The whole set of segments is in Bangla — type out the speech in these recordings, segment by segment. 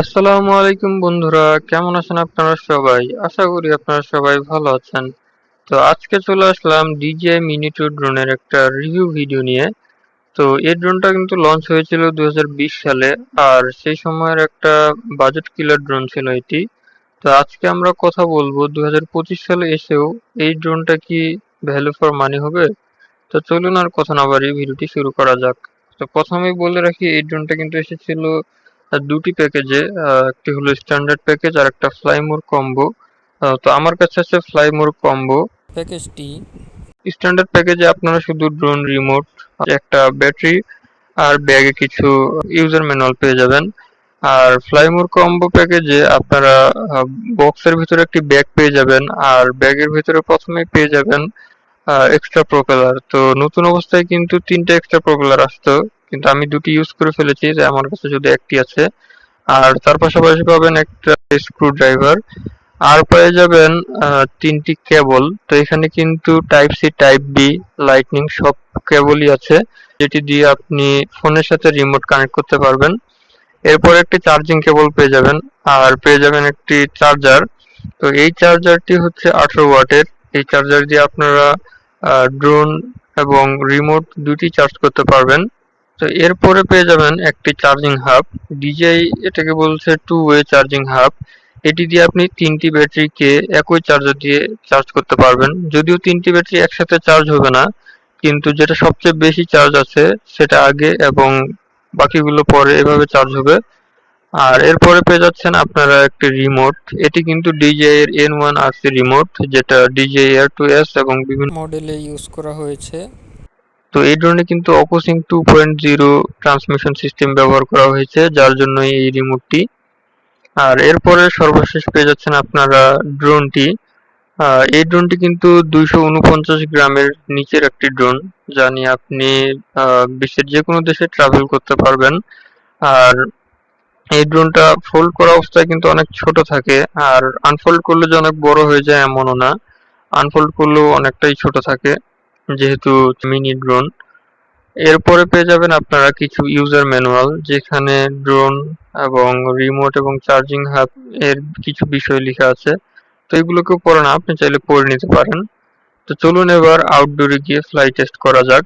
আসসালামু আলাইকুম বন্ধুরা, কেমন আছেন আপনারা সবাই? আশা করি আপনারা সবাই ভালো আছেন। তো আজকে চলে আসলাম ডিজিআই মিনি টু ড্রোনের একটা রিভিউ ভিডিও নিয়ে। তো এই ড্রোনটা কিন্তু লঞ্চ হয়েছিল দু হাজার বিশ সালে, আর সেই সময়ের একটা বাজেট কিলার ড্রোন ছিল এটি। তো আজকে আমরা কথা বলব দু হাজার পঁচিশ সালে এসেও এই ড্রোনটা কি ভ্যালু ফর মানি হবে? তো চলুন আর কথা না বাড়ি ভিডিওটি শুরু করা যাক। তো প্রথমেই বলে রাখি, এই ড্রোনটা কিন্তু এসেছিল দুটি প্যাকেজে একটি হলো স্ট্যান্ডার্ড প্যাকেজ আর একটা ফ্লাইমোর কম্বো। তো আমার কাছে আছে ফ্লাইমোর কম্বো। প্যাকেজটি? স্ট্যান্ডার্ড প্যাকেজে আপনারা শুধু ড্রোন রিমোট একটা ব্যাটারি আর ব্যাগে কিছু ইউজার ম্যানুয়াল পেয়ে যাবেন। আর ফ্লাইমোর কম্বো প্যাকেজে আপনারা বক্সের ভিতরে একটি ব্যাগ পেয়ে যাবেন। আর ব্যাগের ভিতরে প্রথমেই পেয়ে যাবেন এক্সট্রা প্রপেলার তো নতুন অবস্থায় কিন্তু তিনটা এক্সট্রা প্রপেলার আসতো, কিন্তু আমি দুটি ইউজ করে ফেলেছি, যে আমার কাছে শুধু একটি আছে। আর তার পাশাপাশি পাবেন একটা স্ক্রু ড্রাইভার আর পেয়ে যাবেন তিনটি কেবল তো এখানে কিন্তু type C type B lightning সব কেবলই আছে, যেটি দিয়ে আপনি ফোনের সাথে রিমোট কানেক্ট করতে পারবেন। এরপর একটি চার্জিং কেবল পেয়ে যাবেন, আর পেয়ে যাবেন একটি চার্জার তো এই চার্জারটি হচ্ছে আঠারো ওয়াটের এই চার্জার দিয়ে আপনারা ড্রোন এবং রিমোট দুটি চার্জ করতে পারবেন। তো এরপরে পেয়ে যাবেন একটি চার্জিং হাব ডিজাই এটাকে বলছে টু ওয়ে চার্জিং হাব এটি দিয়ে আপনি তিনটি ব্যাটারিকে একই চার্জার দিয়ে চার্জ করতে পারবেন। যদিও তিনটি ব্যাটারি একসাথে চার্জ হবে না, কিন্তু যেটা সবচেয়ে বেশি চার্জ আছে সেটা আগে এবং বাকিগুলো পরে এভাবে চার্জ হবে। আর এরপরে পেয়ে যাচ্ছেন আপনারা একটি রিমোট এটি কিন্তু ডিজে এর এন ওয়ান আরসি রিমোট যেটা এয়ার টু এস এবং বিভিন্ন মডেলে ইউজ করা হয়েছে। তো এই ড্রোনে কিন্তু পয়েন্ট জিরো ট্রান্সমিশন সিস্টেম ব্যবহার করা হয়েছে যার জন্য এই রিমোটটি আর এরপরে সর্বশেষ পেয়ে যাচ্ছেন আপনারা ড্রোনটি এই ড্রোনটি কিন্তু দুইশো উনপঞ্চাশ গ্রামের নিচের একটি ড্রোন যা নিয়ে আপনি বিশ্বের যে কোনো দেশে ট্রাভেল করতে পারবেন। আর এই ড্রোনটা ফোল্ড করা অবস্থায় কিন্তু অনেক ছোট থাকে, আর আনফোল্ড করলে যে অনেক বড় হয়ে যায় এমনও না। আনফোল্ড করলেও অনেকটাই ছোট থাকে, যেহেতু মিনি ড্রোন এরপরে পেয়ে যাবেন আপনারা কিছু ইউজার ম্যানুয়াল যেখানে ড্রোন এবং রিমোট এবং চার্জিং হাব এর কিছু বিষয় লেখা আছে। তো এগুলোকেও পড়ে না আপনি চাইলে পড়ে নিতে পারেন। তো চলুন এবার আউটডোরে গিয়ে ফ্লাই টেস্ট করা যাক।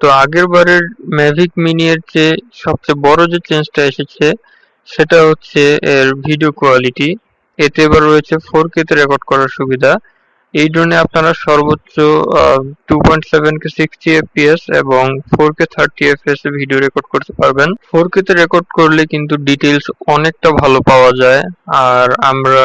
তো আগের বারের ম্যাভিক মিনি এর যে সবচেয়ে বড় যে চেঞ্জটা এসেছে সেটা হচ্ছে এর ভিডিও কোয়ালিটি এতে এবার রয়েছে ফোর কে তে রেকর্ড করার সুবিধা। এই ড্রোনে আপনারা সর্বোচ্চ two point seven K sixty FPS এবং four K thirty FPS video record করতে পারবেন। ফোর কে তে রেকর্ড করলে কিন্তু ডিটেলস অনেকটা ভালো পাওয়া যায়। আর আমরা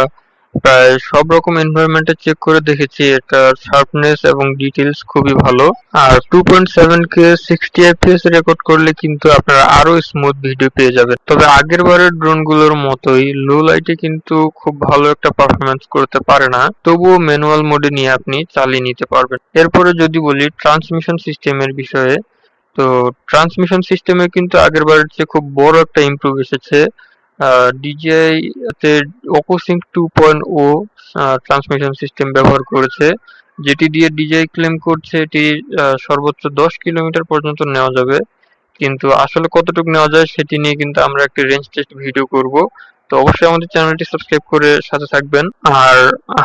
প্রায় সব রকম এনভায়রনমেন্টে চেক করে দেখেছি। এটার শার্পনেস এবং ডিটেলস খুবই ভালো। আর two point seven K sixty FPS record করলে কিন্তু আপনারা আরও স্মুথ ভিডিও পেয়ে যাবেন। তবে আগের বারের ড্রোনগুলোর মতোই লো লাইটে কিন্তু খুব ভালো একটা পারফরমেন্স করতে পারে না। তবুও ম্যানুয়াল মোডে নিয়ে আপনি চালিয়ে নিতে পারবেন। এরপরে যদি বলি ট্রান্সমিশন সিস্টেমের বিষয়ে, তো ট্রান্সমিশন সিস্টেমে কিন্তু আগের বারের চেয়ে খুব বড় একটা ইমপ্রুভ এসেছে। ডিজিআই তে OpenSync two point O transmission system ব্যবহার করেছে। যেটি দিয়ে ডিজিআই ক্লেম করছে, এটি সর্বোচ্চ দশ কিলোমিটার পর্যন্ত নেওয়া যাবে। কিন্তু আসলে কতটুকু নেওয়া যায় সেটি নিয়ে কিন্তু আমরা একটি রেঞ্জ টেস্ট ভিডিও করব। তো অবশ্যই আমাদের চ্যানেলটি সাবস্ক্রাইব করে সাথে থাকবেন। আর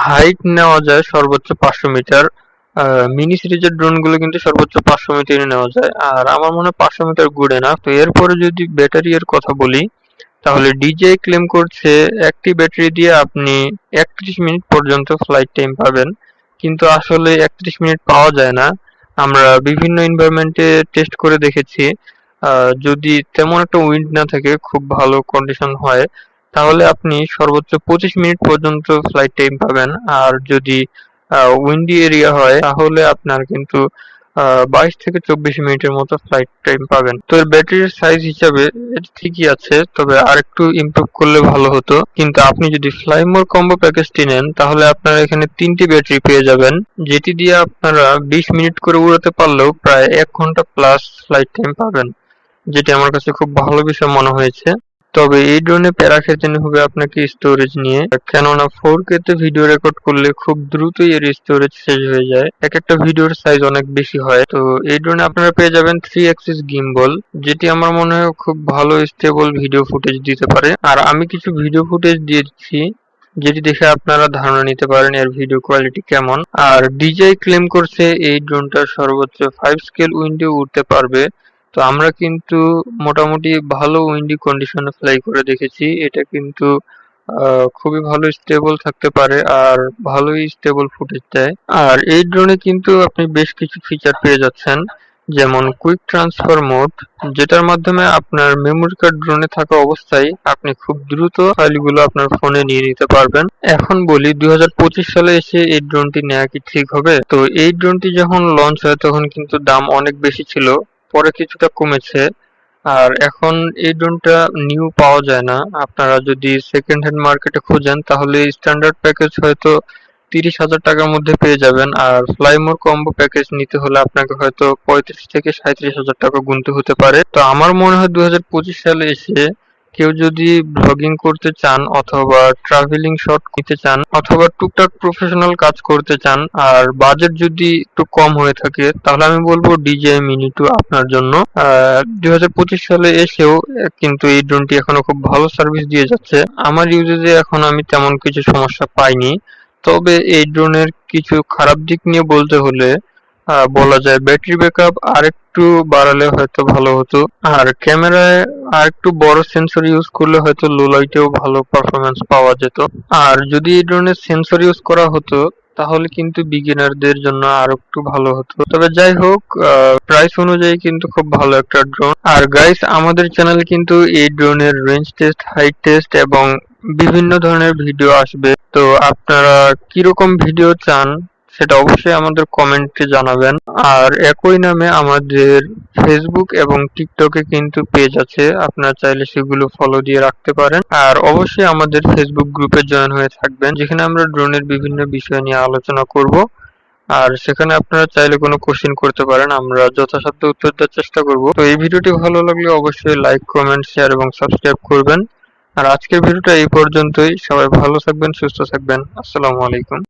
হাইট নেওয়া যায় সর্বোচ্চ পাঁচশো মিটার। মিনি সিরিজের ড্রোনগুলো কিন্তু সর্বোচ্চ পাঁচশো মিটারই নেওয়া যায়। আর আমার মনে হয় পাঁচশো মিটার গুড না তো এরপরে যদি ব্যাটারি এর কথা বলি তাহলে ডিজে ক্লেম করছে একটি ব্যাটারি দিয়ে আপনি একত্রিশ মিনিট পর্যন্ত ফ্লাইট টাইম পাবেন। কিন্তু আসলে একত্রিশ মিনিট পাওয়া যায় না। আমরা বিভিন্ন এনভায়রনমেন্টে টেস্ট করে দেখেছি। যদি তেমন একটা উইন্ড না থাকে, খুব ভালো কন্ডিশন হয়, তাহলে আপনি সর্বোচ্চ পঁচিশ মিনিট পর্যন্ত ফ্লাইট টাইম পাবেন। আর যদি উইন্ডি এরিয়া হয়, তাহলে আপনার কিন্তু বাইশ থেকে চব্বিশ মিনিটের মতো ফ্লাইট টাইম পাবেন। তো এর ব্যাটারির সাইজ হিসাবে এটা ঠিকই আছে, তবে আর একটু ইমপ্রুভ করলে ভালো হতো। কিন্তু আপনি যদি ফ্লাইমোর কম্বো প্যাকেজটি নেন তাহলে আপনারা এখানে তিনটি ব্যাটারি পেয়ে যাবেন, যেটি দিয়ে আপনারা বিশ মিনিট করে উড়াতে পারলেও প্রায় এক ঘণ্টা প্লাস ফ্লাইট টাইম পাবেন, যেটি আমার কাছে খুব ভালো বিষয় মনে হয়েছে। তবে এই ড্রোনে প্যারা খেতে হবে আপনাকে স্টোরেজ নিয়ে। কেননা ফোর কে তে ভিডিও রেকর্ড করলে খুব দ্রুতই এর স্টোরেজ শেষ হয়ে যায়। এক একটা ভিডিওর সাইজ অনেক বেশি হয়। তো এই ড্রোনে আপনারা পেয়ে যাবেন থ্রি অ্যাক্সিস গিম্বল যেটি আমার মনে হয় খুব ভালো স্টেবল ভিডিও ফুটেজ দিতে পারে। আর আমি কিছু ভিডিও ফুটেজ দিয়ে দিচ্ছি যেটি দেখে আপনারা ধারণা নিতে পারেন এর ভিডিও কোয়ালিটি কেমন। আর ডিজাই ক্লেম করছে এই ড্রোনটা সর্বোচ্চ ফাইভ স্কেল উইন্ডো উঠতে পারবে। তো আমরা কিন্তু মোটামুটি ভালো উইন্ডি কন্ডিশনে ফ্লাই করে দেখেছি। এটা কিন্তু খুবই ভালো স্টেবল থাকতে পারে আর ভালোই স্টেবল ফুটেজ দেয়। আর এই ড্রোনে কিন্তু আপনি বেশ কিছু ফিচার পেয়ে যাচ্ছেন, যেমন কুইক ট্রান্সফার মোড যেটার মাধ্যমে আপনার মেমোরি কার্ড ড্রোনে থাকা অবস্থায় আপনি খুব দ্রুত ফাইলগুলো আপনার ফোনে নিয়ে নিতে পারবেন। এখন বলি দুই হাজার পঁচিশ সালে এসে এই ড্রোনটি নেওয়া কি ঠিক হবে? তো এই ড্রোনটি যখন লঞ্চ হয়, তখন কিন্তু দাম অনেক বেশি ছিল। পরে কিছুটা কমেছে। আর এখন এই ড্রোনটা নিউ পাওয়া যায় না। আপনারা যদি সেকেন্ড হ্যান্ড মার্কেটে খোঁজেন, তাহলে স্ট্যান্ডার্ড প্যাকেজ হয়তো তিরিশ হাজার টাকার মধ্যে পেয়ে যাবেন। আর ফ্লাইমোর কম্বো প্যাকেজ নিতে হলে আপনাকে হয়তো পঁয়ত্রিশ থেকে সাঁত্রিশ হাজার টাকা গুনতে হতে পারে। তো আমার মনে হয় দু হাজার পঁচিশ সালে এসে কেউ যদি ব্লগিং করতে চান অথবা ট্রাভেলিং শট নিতে চান অথবা টুকটাক প্রফেশনাল কাজ করতে চান আর বাজেট যদি একটু কম হয়ে থাকে, তাহলে আমি বলব ডিজে মিনি টু আপনার জন্য। দুই হাজার পঁচিশ সালে এসেও কিন্তু এই ড্রোনটি এখনও খুব ভালো সার্ভিস দিয়ে যাচ্ছে। আমার ইউজেজে এখন আমি তেমন কিছু সমস্যা পাইনি। তবে এই ড্রোনের কিছু খারাপ দিক নিয়ে বলতে হলে বলা যায় ব্যাটারি ব্যাকআপ আর একটু বাড়ালে হয়তো ভালো হতো। আর ক্যামেরায় আর একটু বড় সেন্সর ইউজ করলে হয়তো লো লাইটেও ভালো পারফরমেন্স পাওয়া যেত। আর যদি এই ধরনের সেন্সর ইউজ করা হতো, তাহলে কিন্তু বিগিনারদের জন্য আর একটু ভালো হতো। তবে যাই হোক প্রাইস অনুযায়ী কিন্তু খুব ভালো একটা ড্রোন আর গাইস আমাদের চ্যানেলে কিন্তু এই ড্রোনের রেঞ্জ টেস্ট হাইট টেস্ট এবং বিভিন্ন ধরনের ভিডিও আসবে। তো আপনারা কীরকম ভিডিও চান সেটা অবশ্যই আমাদের কমেন্টে জানাবেন। আর একই নামে আমাদের ফেসবুক এবং টিকটকে কিন্তু পেজ আছে, আপনারা চাইলে সেগুলো ফলো দিয়ে রাখতে পারেন। আর অবশ্যই আমাদের ফেসবুক গ্রুপে জয়েন হয়ে থাকবেন, যেখানে আমরা ড্রোনের বিভিন্ন বিষয় নিয়ে আলোচনা করব। আর সেখানে আপনারা চাইলে কোনো কোশ্চেন করতে পারেন, আমরা যথাসাধ্য উত্তর দেওয়ার চেষ্টা করব। তো এই ভিডিওটি ভালো লাগলে অবশ্যই লাইক কমেন্ট শেয়ার এবং সাবস্ক্রাইব করবেন। আর আজকের ভিডিওটা এই পর্যন্তই। সবাই ভালো থাকবেন, সুস্থ থাকবেন। আসসালামু আলাইকুম।